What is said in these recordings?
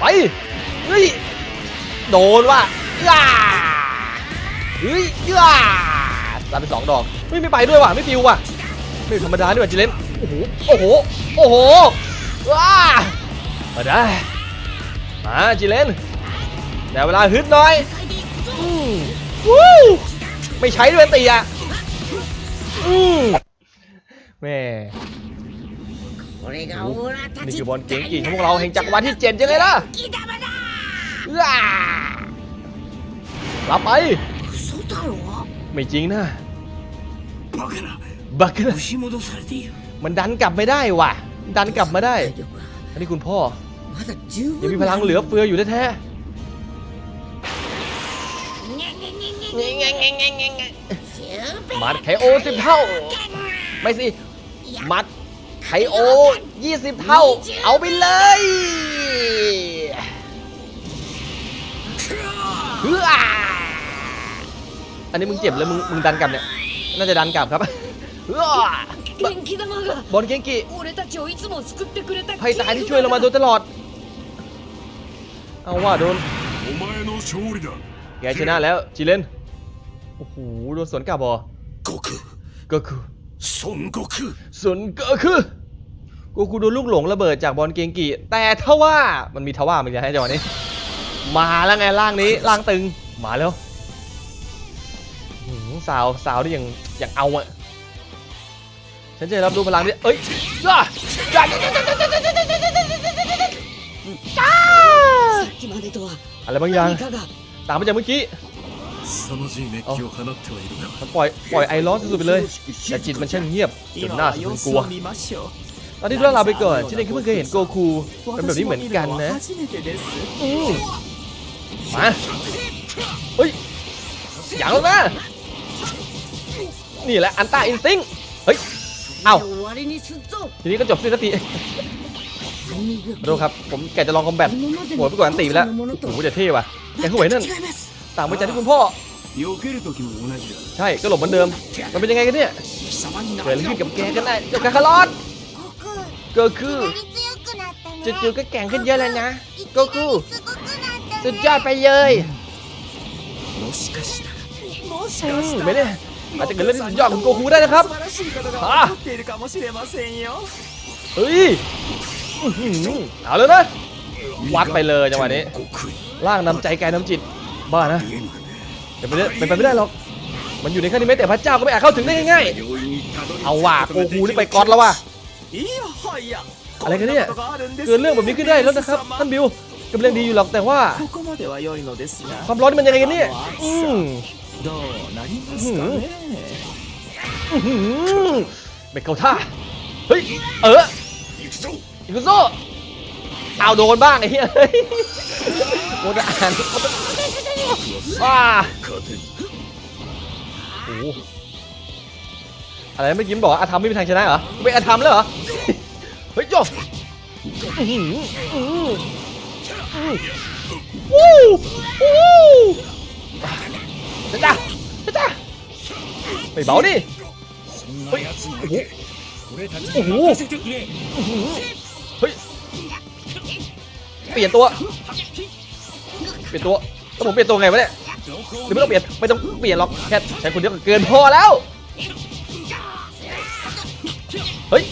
ไปเฮ้ยโดนว่ะย่าเฮ้ยเย่าตัดไปสองดอกไม่ไม่ไปด้วยว่ะไม่ฟิวว่ะไม่ธรรมดาด้วยจิเลนโอ้โหโอ้โหโอ้โหว้ามาได้มาจิเลนแต่เวลาฮึดน้อยวู้ไม่ใช้ด้วยตีอะอืมแม่ นี่คือบอลเก่งกีของพวกเราแห่งจักรวาลที่เจ็ดยังไงล่ะว้ารับไป ไม่จริงนะบักนะมันดันกลับไม่ได้ว่ะ ดันกลับมาได้ อันนี้คุณพ่อ ยังมีพลังเหลือเฟืออยู่แท้มัดแคโอสิบเท่า ไม่สิ มัด ไคโอ 20 เท่า เอาไปเลยเฮืออันนี้มึงเจ็บแล้วมึงมึงดันกลับเนี่ย น่าจะดันกลับครับเฮือบอลเก่งกิไพ่ตายที่ช่วยเรามาโดยตลอด เอาว่าโดนแกชนะแล้วจิเลน โอ้โห โดนสวนกลับบอก็คือ ซุนก็คุซุนก็คือกูกูโดนลูกหลงระเบิดจากบอลเกงกีแต่ทว่ามันมีทว่ามันจะให้จังหวะนี้ มาแล้วไงล่างนี้ล่างตึงมาแล้วสาวสาวนี่อย่างอย่างเอาอะฉันจะรับรู้พลังนี้เอ้ยจ้าจ้าอะไรบางอย่างตามมาจากเมื่อกี้ เขาปล่อยปล่อยไอร้อนสุดๆไปเลย แต่จิตมันช่างเงียบจนน่าสกลัว ตอนที่เราลาไปก่อนฉันเองก็เพิ่งเคยเห็นโกคูเป็นแบบนี้เหมือนกันนะมาเฮ้ยอย่างแล้วนะนี่แหละอันต้าอินสติ้งเฮ้ยเอาทีนี้ก็จบสิ้นสักทีดูครับ ผมแกจะลองคอมแบทหัวไปก่อนอัตีไปแล้วโอ้โหจะเท่ว่ะแกขึ้นไหวนั่นต่างไปจากที่คุณพ่อ ใช่ก็หลบเหมือนเดิม มันเป็นยังไงกันเนี่ยเกิดอะไรขึ้นกับแกกันแน่เจ้าคาคารอนก็คือจู่ๆก็แข่งขึ้นเยอะเลยนะก็คือสุดยอดไปเลยไม่ได้อาจจะเกิดเรื่องสุดยอดของโกคูได้นะครับฮะเฮ้ยเอาเลยนะวัดไปเลยจังหวะนี้ร่างนำใจแกน้ำจิต บ้านะ เป็นไปได้เป็นไปไม่ได้หรอก มันอยู่ในขั้นนี้ไม่แต่พระเจ้าก็ไม่อาจเข้าถึงได้ง่ายๆ เอาว่ะโกคูนี่ไปกอดแล้วว่ะ อะไรกันเนี่ย เกิดเรื่องแบบนี้ขึ้นได้แล้วนะครับท่านบิวกำลังดีอยู่หรอกแต่ว่า ความร้อนมันยังไงกันเนี่ยอืมไม่เข้าท่า เฮ้ย เอออิกุโซเอาโดนบ้างไอ้เหี้ยโดนอ่าน้าโอ้อะไรไม่ยิ้มบอกอาธรรมไม่มีทางชนะเหรอเป็นอาธรรมแลยเหรอ เฮ้ยโยวู้วู้จ้าจ้าจ้าไปเบาดิเฮ้ยโอ้โหเฮ้ยเปลี่ยนตัว เปลี่ยนตัว ต้องผมเปลี่ยนตัวไงวะเนี่ยหรือไม่ต้องเปลี่ยนไม่ต้องเปลี่ยนหรอกแค่ใช้คนเดียวก็เกินพอแล้ว เฮ้ย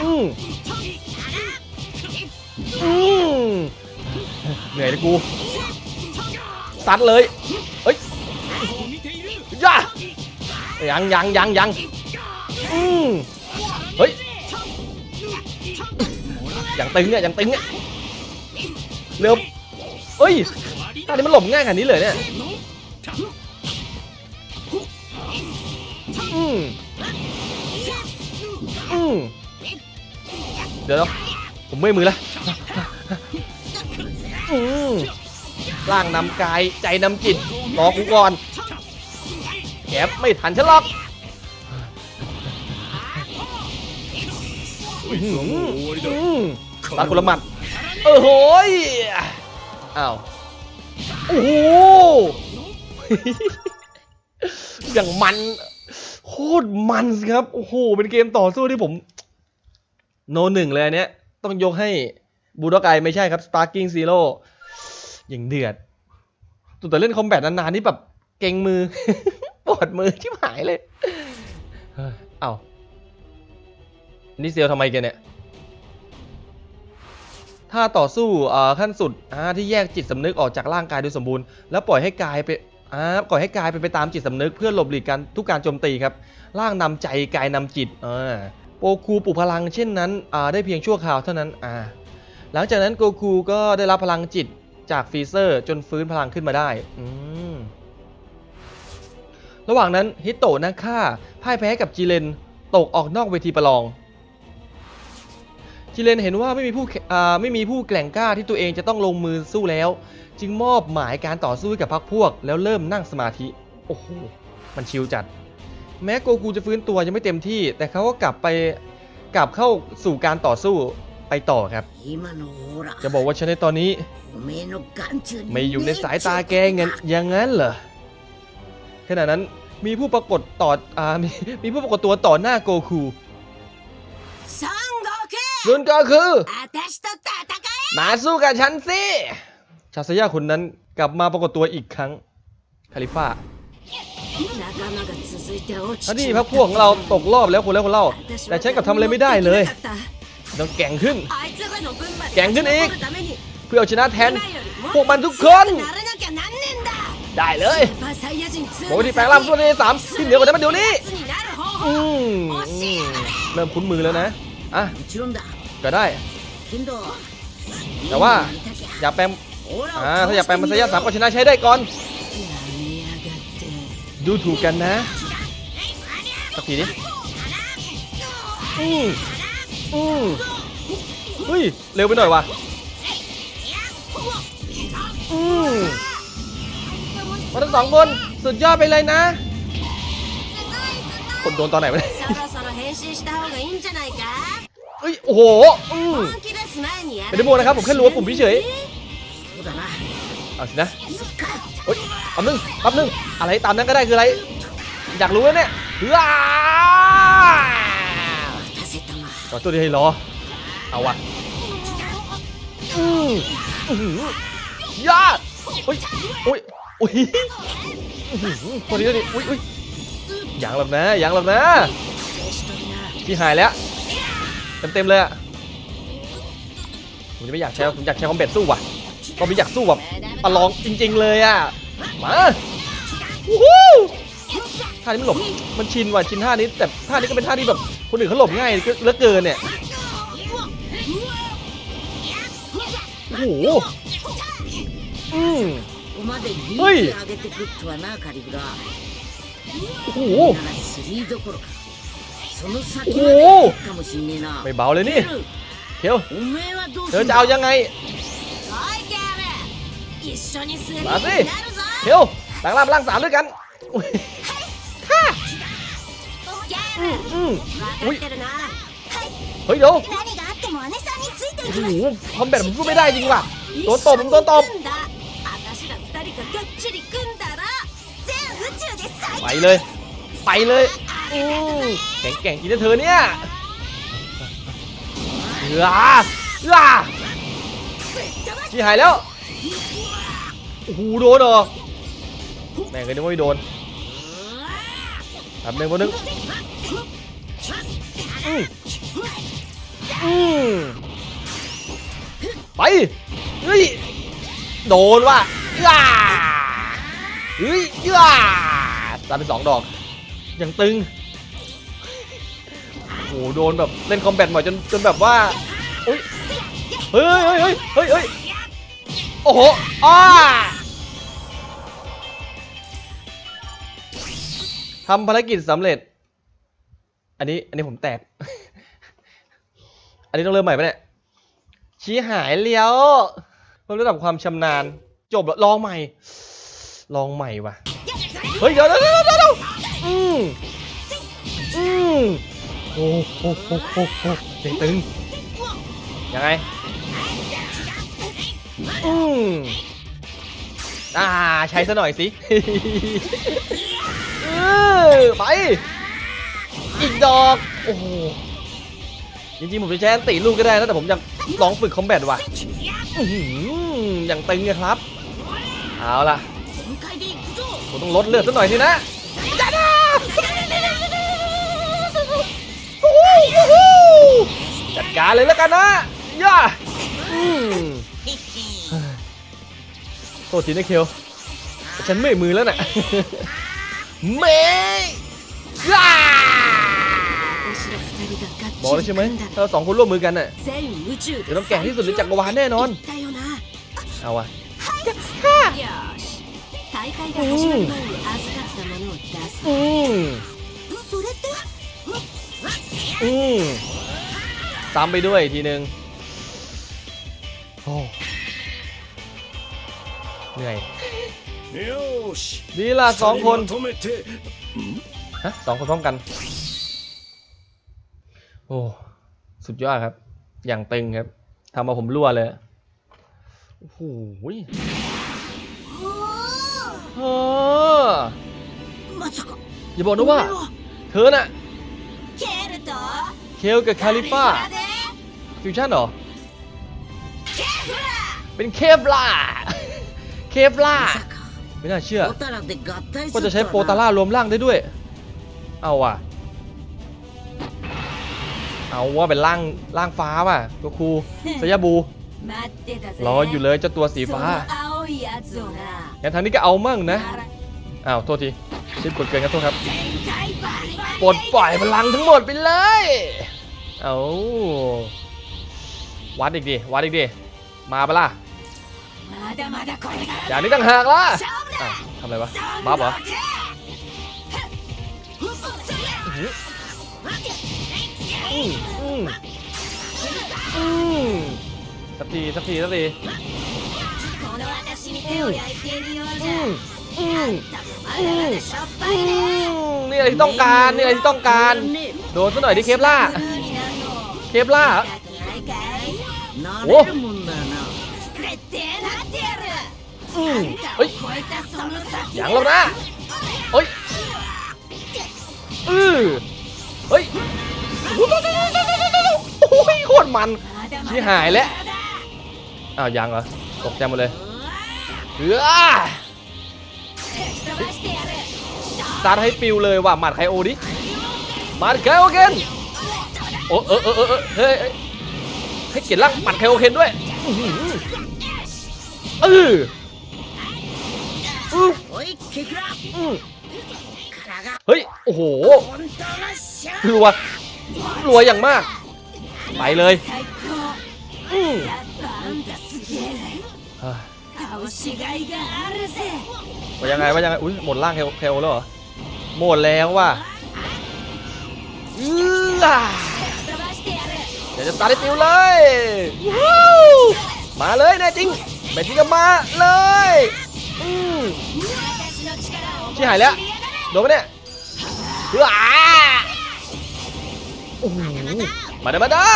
อืมอืมเหนื่อยเลยกูซัดเลย เฮ้ยย่ายังยังยังยังอืมเฮ้ยยังตึงเนี่ยยังตึงเนี่ยเร็ว เฮ้ยตอนนี้มันหลบง่ายขนาดนี้เลยเนี่ยอืมอืมเดี๋ยวนะผมเมื่อยมือแล้วอืมร่างนำกายใจนำจิตรอกูก่อนแกไม่ทันฉันหรอกอื้อหืออืมตัดคนละหมัดเออโหย อ้าว โอ้โห อย่างมันโคตรมันสครับ โอ้โห เป็นเกมต่อสู้ที่ผม โนหนึ่งเลยอันเนี้ย ต้องยกให้บูดอกไอไม่ใช่ครับ Sparking Zero อย่างเดือดตัวแต่เล่นคอมแบทนานๆนี่แบบเก่งมือ ปวดมือที่หายเลย เอ้า นี่เซียวทำไมแกเนี่ย ถ้าต่อสู้ขั้นสุดที่แยกจิตสำนึกออกจากร่างกายโดยสมบูรณ์ แล้วปล่อยให้กายไปปล่อยให้กายเป็นไปตามจิตสำนึกเพื่อหลบหลีกการทุกการโจมตีครับ ร่างนำใจกายนำจิตอ่าโปคูปลุกพลังเช่นนั้นได้เพียงชั่วคราวเท่านั้นหลังจากนั้นโกคูก็ได้รับพลังจิตจากฟีเซอร์จนฟื้นพลังขึ้นมาได้ระหว่างนั้นฮิโตะนะค่าพ่ายแพ้กับจีเลนตกออกนอกเวทีประลอง จิเลนเห็นว่าไม่มีผู้ไม่มีผู้แกล่งกล้าที่ตัวเองจะต้องลงมือสู้แล้ว จึงมอบหมายการต่อสู้กับพรรคพวก แล้วเริ่มนั่งสมาธิ โอ้โหมันชิลจัด แม้โกคูจะฟื้นตัวยังไม่เต็มที่ แต่เขาก็กลับไปกลับเข้าสู่การต่อสู้ไปต่อครับ จะบอกว่าฉันในตอนนี้ ไม่อยู่ในสายตาแกเงินอย่างนั้นเหรอขณะนั้นมีผู้ปรากฏต่ออมีมีผู้ปรากฏตัวต่อหน้าโกคู นั่นก็คือมาสู้กับฉันสิ ชาซายาคนนั้นกลับมาปรากฏตัวอีกครั้ง คาลิฟ่าท่านี่พักพวกของเราตกรอบแล้วคนแล้วคนเล่า แต่ฉันกับทำอะไรไม่ได้เลย ต้องแข่งขึ้นแข่งขึ้นอีก เพื่อเอาชนะแทน พวกมันทุกคน ได้เลยบอกว่ที่แปลงร่างตัวนี้สามที่เหนือกว่านั้นมาเดี๋ยวนี้เริ่มคุ้นมือแล้วนะ อะก็ได้ แต่ว่าอย่าแปมอ่ถ้าอย่าแปลมมันสยะสามก็ชนะใช้ได้ก่อน ดูถูกกันนะสักทีดิอืมอืมเฮ้ย เร็วไปหน่อยว่ะอืมมาทั้งสองคน สุดยอดไปเลยนะคนโดนตอนไหนไะเนี่ย เอ้ยโอ้โหอืมเป็นดิโมนะครับผมแค่รู้ว่าปุ่มพี่เฉยเอาสินะเฮ้ยแป๊บนึงแป๊บนึงอะไรตามนั้นก็ได้คืออะไรอยากรู้เนี่ยว้าจอตัวดีให้รอเอาวะอืมยอดโอ้ยโอ้ยโอ้ยตัวนี้อดีอุ้ยอุ้ยยังหลับนะยังหลับนะพี่หายแล้ว เต็มๆเลยอะผมจะไม่อยากใช้ผมอยากใช้คอมเบทสู้ว่ะก็ไม่อยากสู้แบบประลองจริง ๆ เลยอะมาวู้ท่านี้มันหลบ มันชินว่ะชินท่านี้ แต่ท่านี้ก็เป็นท่าที่แบบคนอื่นเขาหลบง่ายเหลือเกินเนี่ยโอ้โหอืมเฮ้ยโอ้โห โอ้โไม่เบาเลยนี่เทียวเธอจะเอายังไงมาสิเทียวต่างร่างร่างสามด้วยกันเฮ้ยเดี๋ยวโอ้โหคอมแบทผมสู้ไม่ได้จริงว่ะโดนตบผมโดนตบไปเลย ไปเลย อืมแข็งแกร่งจริงนะเธอเนี่ยเอือเอือพี่หายแล้วโอ้โหโดนเหรอแม่งก็นึกว่าไม่โดนทำหนึ่งคนหนึ่งอืมอืมไปเฮ้ยโดนว่ะย่าเฮ้ยย่าตามเป็นสองดอก อย่างตึงโอ้โหโดนแบบเล่นคอมแบทบ่อยจนจนแบบว่าเฮ้ยเฮ้ยเฮ้ยเฮ้ยเฮ้ยโอ้โหอ้าทำภารกิจสำเร็จ อันนี้อันนี้ผมแตก อันนี้ต้องเริ่มใหม่ปะเนี่ย ชี้หายเลี้ยวเพิ่มระดับความชำนาญ จบแล้วลองใหม่ ลองใหม่ว่ะ เฮ้ยเดี๋ยวเดี๋ยวเดี๋ยวเดี๋ยว อืมอืมโอ้โหโหโหโหตึงตึยังไง อืมอ่า ใช้ซะหน่อยสิไป อีกดอก โอ้โห จริงๆ ผมจะใช้ตีลูกก็ได้นะแต่ผมอยากลองฝึกคอมแบทว่ะอย่างตึงนะครับ เอาล่ะ ผมต้องลดเลือดซะหน่อยสินะ จัดการเลยแล้วกันนะย่าอืมโทษทีนะเคียวฉันไมื่อยมือแล้วน่ะเมย์ย่าบอกแล้วใช่ไหมถ้าเราสองคนร่วมมือกันน่ะจะต้องแก่ที่สุดในจักรวาลแน่นอน เอาวะอืมอืม ซ้ำไปด้วยทีหนึงโอ้เหนื่อยดีละสองคนฮะสองคนพร้อมกัน โอ้สุดยอดครับ อย่างตึงครับทำมาผมรั่วเลยโอ้โหเอออย่าบอกนะว่า เธอน่ะ เคลกับคาลิป้า ฟิวชั่นเหรอ เป็นเคฟล่า เคฟล่า ไม่น่าเชื่อ ก็จะใช้โปตาร่ารวมร่างได้ด้วย เอาว่ะ เอาว่าเป็นร่างร่างฟ้าว่ะตัวครูสยบู รออยู่เลยเจ้าตัวสีฟ้างั้นทางนี้ก็เอามั่งนะ อ้าวโทษทีชิปกดเกินกันโทษครับปลดปล่อยพลังทั้งหมดไปเลย เอา วัดอีกดิวัดอีกดิมาเปล่าอย่างนี้ต่างหากล่ะทำอะไรวะมาเหรอสักทีสักทีสักทีนี่อะไรที่ต้องการนี่อะไรที่ต้องการ โดนซะหน่อยดิเคปล่าเคปล่า อย่างแล้วนะเฮ้ยอือเฮ้ยโอ้ยโคตรมันที่หายแล้วอ้าวยังเหรอตกใจหมดเลยเฮ้อตาให้ปิวเลยว่ะหมัดไคโอดิมัดไคโอเกนโอ้เออเออเออเฮ้ย ให้เกียรติลักปัดเทลเคนด้วยเอออืออือเฮ้ย โอ้โหรัวรัวอย่างมาก ไปเลยอือว่ายังไงว่ายังไง อุ้ยหมดล่างเคลเทลแล้วเหรอ หมดแล้วว่ะอือ เดี๋ยวจะตัดให้ปิวเลยมาเลยแน่จริงแมทที่ก็มาเลยชี่หายแล้วโดนไหมเนี่ยเฮ้ยโอ้โหมาเด้อมาเด้อ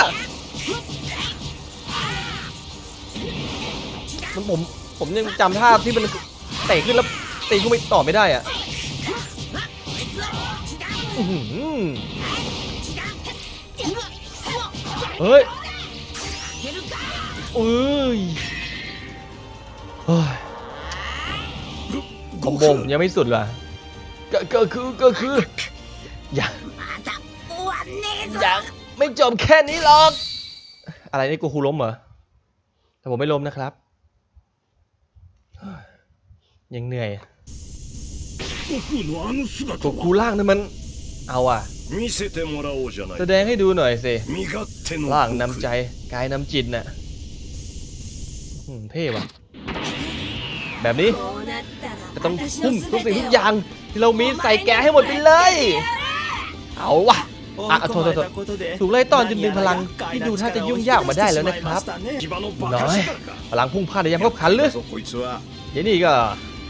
มันผมผมยังจำท่าที่มันเตะขึ้นแล้วตีก็ไม่ต่อไม่ได้อะ เฮ้ยเอ้ยคอมบผมยังไม่สุดล่ะก็ก็คือก็คืออยัอยังไม่จบแค่นี้หรอก อะไรนี่กูคูล้มเหรอแต่ผมไม่ล้มนะครับ ยังเหนื่อยกูกูล่างนั่นมัน เอาอ่ะ 見せてもらおうじゃない แสดงให้ดูหน่อยสิ 身勝手の ร่าง 悟 นำใจ 空 กายนำจิตน่ะอืมเท่ว่ะ แบบนี้ こうなったら จะต้อง 私 ทุ่ม の ทุก 全 สิ่ง て ทุก を อย่างที่เรามีใส่แกให้หมดไปเลย เอาวะ 追い あ込まれたことで ถูกไล่ต้อนจนดึงพลังที่ดูท่าจะยุ่งยากมาได้แล้วนะครับ 牙のバ น้ カ อย 力か พลังพุ่งพลาดในยามขับขันเลย そうこいつは เดี๋ยวนี้ก็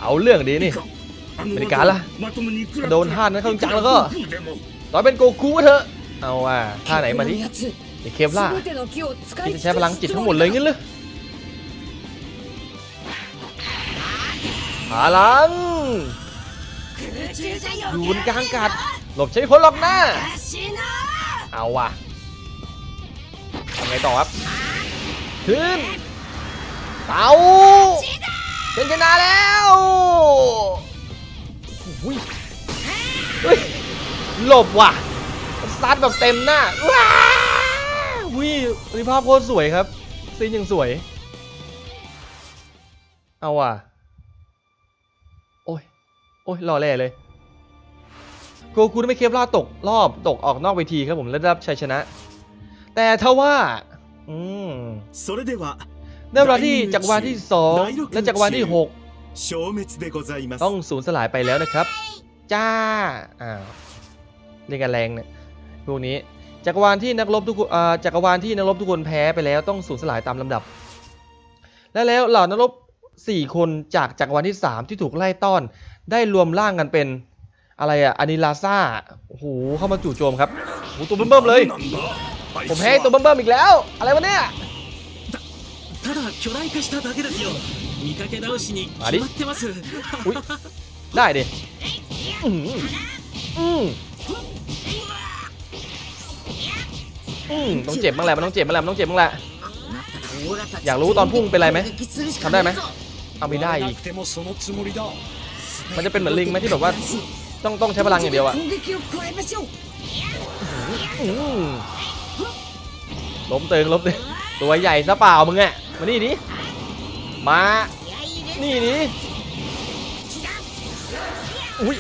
เอาเรื่องดีนี่ บริการล่ะ โดนท่านั้นเข้าจังแล้วก็ต่อเป็นโกคูเถอะ เอาว่า ท่าไหนมาดิเด็เคฟล่าที่จะใช้พลังจิตทั้งหมดเลยงั้นหรือพลังยูนกลางกัด หลบใช้พลนหลอกหน้า เอาว่ะทำไงต่อครับขึ้นเตาเป็นชนะแล้ว อุ้ยอุ้ยหลบว่ะสตาร์ทแบบเต็มหน้าว้าวิวิภาพโคตรสวยครับ ซีนยังสวย เอาว่ะ โอ้ย โอ้ยหล่อแหล่เลยโกคูไม่เคปลาตกรอบตกออกนอกเวทีครับผมและรับชัยชนะ แต่ทว่า อืมได้เวลาที่จักรวาลที่ 2 และจักรวาลที่ 6消滅でございます 6 ต้องสูญสลายไปแล้วนะครับ จ้า อ้าวเรียกกันแรงเนี่ยพวกนี้ จักรวาลที่นักรบทุกคนอ่าจักรวาลที่นักรบทุกคนแพ้ไปแล้วต้องสูญสลายตามลำดับ และแล้วเหล่านักรบ 4 คนจากจักรวาลที่ 3 ที่ถูกไล่ต้อน ได้รวมร่างกันเป็นอะไรอะอานิลาซาโอ้โหเข้ามาจู่โจมครับโอ้โหตัวเบิ่มๆเลย なんだあいつ ผมแพ้ は ตัวเบิ่มๆอีกแล้ว อะไรวะเนี่ย ただ巨大化しただけですよ 見かけ倒しにあれ決まってます อุ้ยได้ดิอืมอืมอืมต้องเจ็บบ้างแหละมันต้องเจ็บบ้างแหละมันต้องเจ็บบ้างแหละ อยากรู้ตอนพุ่งเป็นไรไหมทำได้ไหมเอาไม่ได้ な อีก くてもそのつもりだ มันจะเป็นเหมือนลิงไหมที่แบบว่า ต้องต้องใช้พลังอย่างเดียวอะ 攻撃を加えましょう อืมล้มเติงล้มเติงตัวใหญ่ซะเปล่ามึงอะมานี่ดิ มา นี่นี่อุ้ย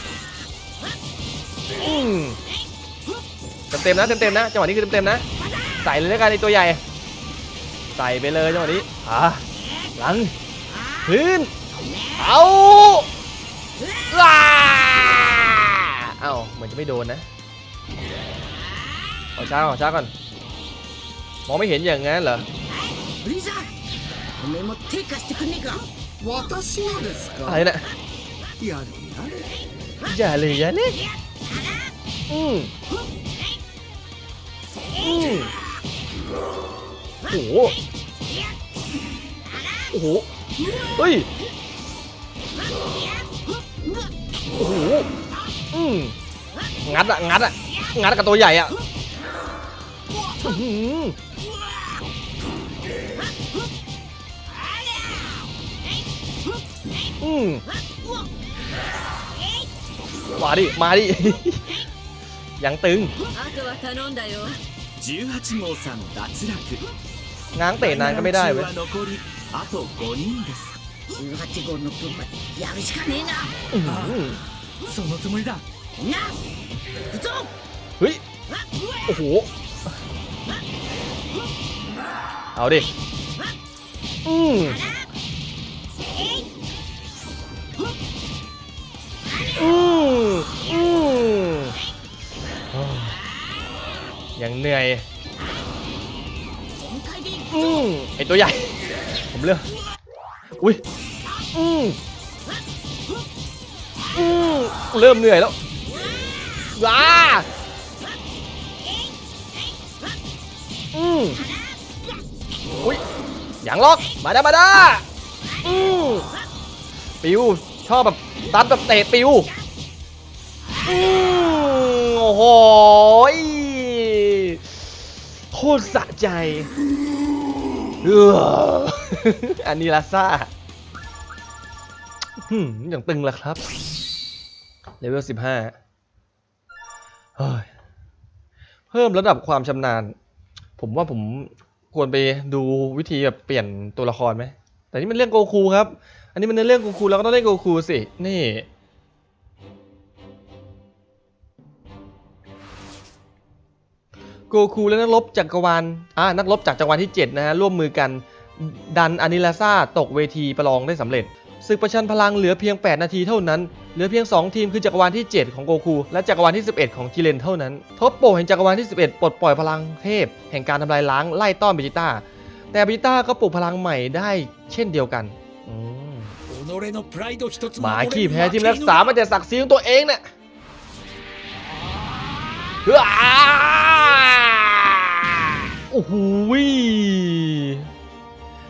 อืมเต็มๆนะเต็มเต็มนะจังหวะนี้คือเต็มเต็มนะ ใส่เลยแล้วกันในตัวใหญ่ ใส่ไปเลยจังหวะนี้อ่าหลังพื้นเอาลาเอ้าเหมือนจะไม่โดนนะขอช้าขอช้าก่อนมองไม่เห็นอย่างงั้นเหรอ おめえも手貸してくんねえか私もですか อะไรน่ะ やるやる อย่าเลยอย่าเลยอืมอืมโอ้โห โอ้โห เฮ้ย โอ้โห อืมงัดอะงัดอะงัดกับตัวใหญ่อะ อื้อหืออืมมาดิ มาดิ ยังตึง あとは頼んだよ18号さん脱落 ง้างเตะนานก็ไม่ได้เว้ย ファイナル中は残りあと5人です18号の分までやるしかねえな อื้อหือ そのつもりだな行くぞ เฮ้ย โอ้โห เอาดิ อืมอืม อืออือยังเหนื่อยอือไอตัวใหญ่ ผมเลือกอุ้ยอืออือเริ่มเหนื่อยแล้วว้าอืออุ้ยอย่างล็อกมาได้มาได้อือปิว ชอบแบบตัดแบบเตะปิวอืมโอ้โหโคตรสะใจเอออันนี้ลาซ่าหืมอย่างตึงละครับเลเวลสิบห้าเฮ้ยเพิ่มระดับความชำนาญ ผมว่าผมควรไปดูวิธีแบบเปลี่ยนตัวละครไหม แต่นี่มันเรื่องโกคูครับ นนี้มันเรื่องโกคูเราก็ต้องเล่นโกคูสิ นี่ โกคูและนักรบจักรวาล อ่า นักรบจากจักรวาลที่ 7 นะฮะ ร่วมมือกัน ดันอานิลาซาตกเวทีประลองได้สำเร็จ ศึกประชันพลังเหลือเพียง 8 นาทีเท่านั้น เหลือเพียง 2 ทีมคือจักรวาลที่ 7 ของโกคู และจักรวาลที่ 11 ของจิเลนเท่านั้น ทบโปแห่งจักรวาลที่ 11 ปลดปล่อยพลังเทพ แห่งการทำลายล้างไล่ต้อนเบจิต้า แต่เบจิต้าก็ปลุกพลังใหม่ได้เช่นเดียวกันอื มาขี้แพ้ที่รักษามาแต่สักเสีของตัวเองเนี่ยเฮ้อโอ้โห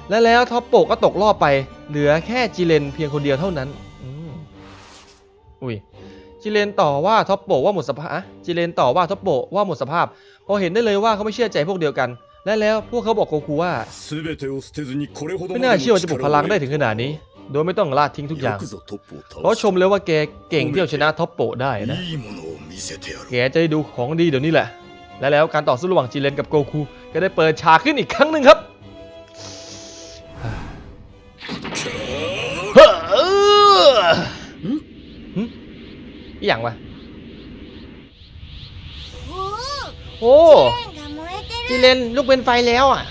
และแล้วท็อปโปก็ตกรอบไป เหลือแค่จิเลนเพียงคนเดียวเท่านั้นอุ้ยจิเลนต่อว่าท็อปโปว่าหมดสภาพจิเลนต่อว่าท็อปโปว่าหมดสภาพ พอเห็นได้เลยว่าเขาไม่เชื่อใจพวกเดียวกัน และแล้วพวกเขาบอกโกคูว่า ไม่น่าเชื่อว่าจะบุกพลังได้ถึงขนาดนี้ โดยไม่ต้องลาดทิ้งทุกอย่าง เพราะชมเลยว่าแกเก่งที่เอาชนะท็อปโปได้นะ แกจะได้ดูของดีเดี๋ยวนี้แหละ และแล้วการต่อสู้ระหว่างจีเลนกับโกคูก็ได้เปิดฉากขึ้นอีกครั้งหนึ่งครับอีอย่างวะโอ้จีเลนลูกเป็นไฟแล้วอะ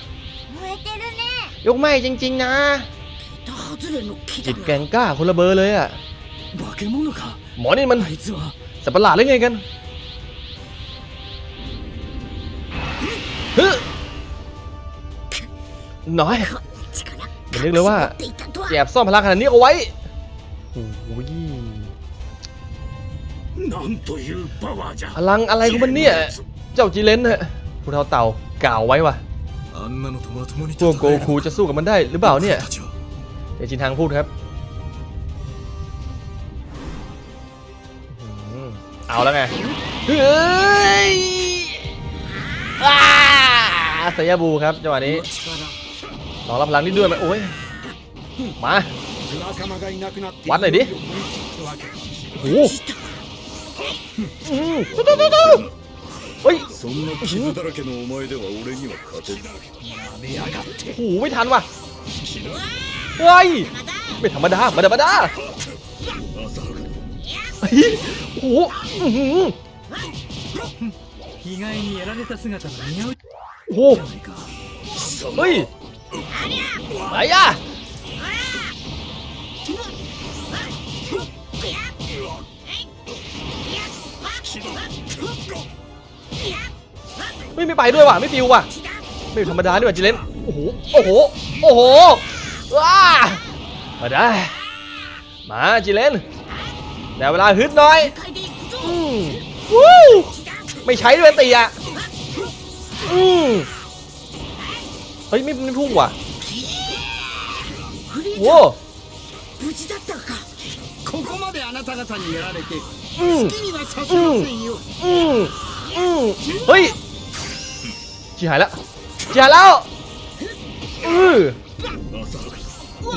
ลุกไหม้จริง ๆ นะ จิตแกงกล้าคนละเบอร์เลยอะหมอนี่มันสัตว์ประหลาดหรือไงกันฮึน้อยมันนึกเลยว่าแอบซ่อนพลังขนาดนี้เอาไว้โอ้ยพลังอะไรของมันเนี่ย เจ้าจิเลนฮะคุณเทาเต่ากล่าวไว้ว่าพวกโกคูจะสู้กับมันได้หรือเปล่าเนี่ย เจชินทางพูดครับเอาแล้วไง เฮ้ยอาสยบูครับจังหวะนี้รอรับพลังนิดด้วยไหมโอ้ย มา วัดหน่อยดิโอ้ยหูโอ้ยโอ้โหไม่ทันว่ะ เฮ้ย ไม่ธรรมดาไม่ธรรมดา 浅はか เฮ้ยโอ้โหอื้อหือ 意外にやられた姿が似合う โอ้โห じゃないか เฮ้ยไหนอะไม่ไม่ไปด้วยว่ะ ไม่ปิวว่ะ ไม่ธรรมดาด้วยว่ะจิเลนโอ้โห โอ้โห โอ้โห ว้า มาได้ มาจิเลนแต่เวลาฮึดหน่อย 界で行くぞ อืมวู้ไม่ใช้ด้วยตีอ่ะ อืมเฮ้ยไม่ไม่พุ่งว่ะ フリー โว้ ザ無事だったかここまであなた方にやられて อืม 好きにはさせませんよ อืมอืมเฮ้ยชิหายแล้วชิหายแล้วอือ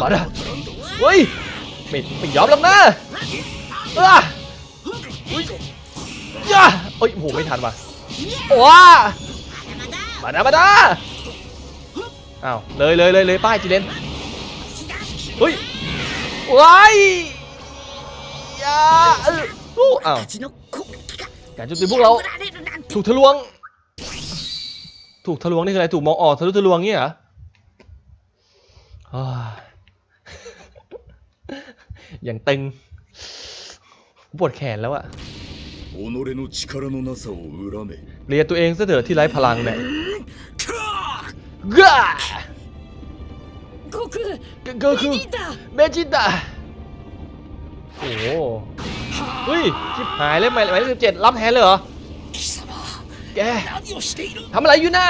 มาดะเฮ้ยไม่ไม่ยอมหรอกนะอ้าอุ้ยย่าเอ้ยโหไม่ทันว่ะว้ามาดามาดาอ้าวเลยเลยเลยเลยป้ายจีเลนเฮ้ยว้ายยาเอออ้าวการโจมตีพวกเราถูกทะลวง ถูกทะลวงนี่คืออะไรถูกมองออกทะลุทะลวงเงี้ยเหรอ อย่างตึงปวดแขนแล้วอะเรียตัวเองซะเถอะที่ไร้พลังเนี่ยก้ากคือกคุอเมจิตะโอ้เฮ้ยจิบหายเลยหมายเลขสิบเจ็ดรับแทนเลยเหรอแกทำอะไรอยู่น่ะ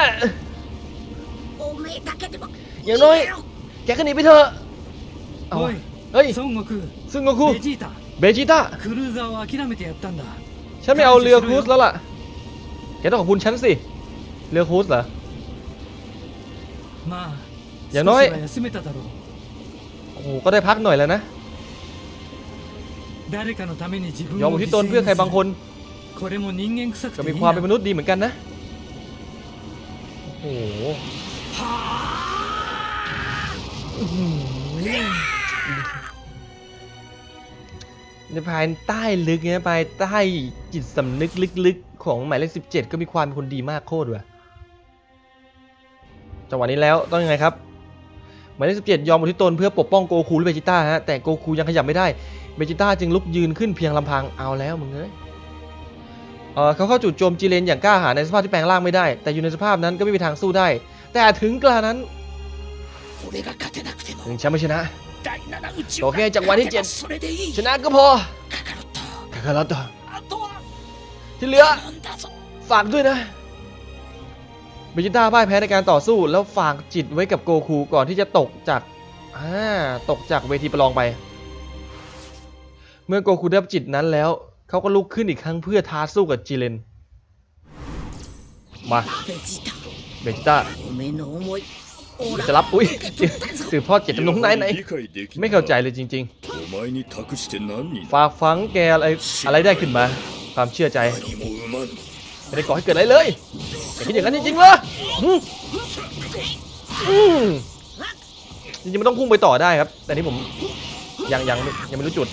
อย่างน้อยแกก็หนีไปเถอะเฮ้ยเฮ้ย ซึ่งก็คุเบจิต้าฉันไม่เอาเรือครูสแล้วล่ะแกต้องขอบคุณฉันสิ เรือครูสเหรออย่างน้อยโอ้ก็ได้พักหน่อยแล้วนะยอมที่ตนเพื่อใครบางคนก็มีความเป็นมนุษย์ดีเหมือนกันนะโอ้โห ในภายใต้ลึกเนี่ยไปใต้จิตสำนึกลึกๆ ของหมายเลขสิบเจ็ดก็มีความเป็นคนดีมากโคตรว่ะจังหวะนี้แล้วต้องยังไงครับ หมายเลขสิบเจ็ดยอมอุทิศตนเพื่อปกป้องโกคูหรือเบจิต้าฮะแต่โกคูยังขยับไม่ได้เบจิต้าจึงลุกยืนขึ้นเพียงลำพังเอาแล้วมึงเอ้ยเออเขาเข้าจู่โจมจีเลนอย่างกล้าหาญในสภาพที่แปลงร่างไม่ได้ แต่อยู่ในสภาพนั้นก็ไม่มีทางสู้ได้ แต่ถึงกระนั้นถึงแชมป์ไม่ชนะ โอเคจังหวะที่เจ็ดชนะก็พอกาคารัตที่เหลือ ฝากด้วยนะเบจิต้าพ่ายแพ้ในการต่อสู้ แล้วฝากจิตไว้กับโกคูก่อนที่จะตกจากาตกจากเวทีประลองไป เมื่อโกคูได้จิตนั้นแล้ว เขาก็ลุกขึ้นอีกครั้งเพื่อท้าสู้กับจิเรนมาเบจิต้า จะรับอุ้ยสืบทอเจ็ดจำนงไหนไหน ไม่เข้าใจเลยจริง ๆ ฝากฝังแกอะไรอะไรได้ขึ้นมา ความเชื่อใจไม่ได้ก่อให้เกิดอะไรเลยคิดอย่างนั้นจริงๆเหรอจริงๆมันต้องพุ่งไปต่อได้ครับ แต่นี่ผมยังยังยังไม่รู้จุด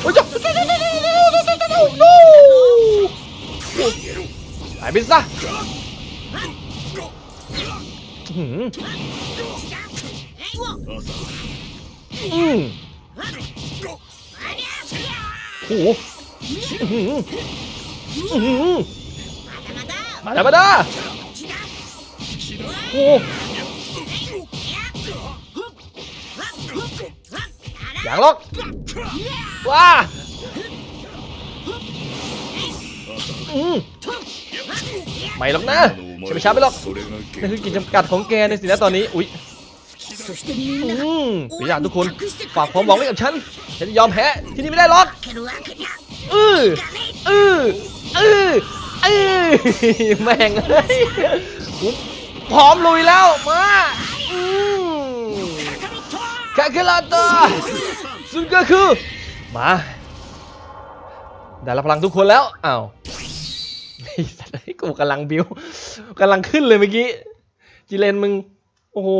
โอ้ยจบหายไปซะ อื้อหืออืมโอ้โหอื้อหือ ไม่หรอกนะฉันไม่ช้าไปหรอกนั่นคือกิจจำกัดของแกในสินะตอนนี้ อุ้ยอืมอย่ารทุกคน ฝากความหวังไว้กับฉัน ฉันยอมแพ้ที่นี่ไม่ได้หรอกอืออืออืออือแม่งเลยพร้อมลุยแล้ว มาอืมคาคิลาโตซุนงก็คือ มา ได้รับพลังทุกคนแล้ว อ้าว กูกำลังบิวกำลังขึ้นเลยเมื่อกี้จิเลนมึง โอ้โห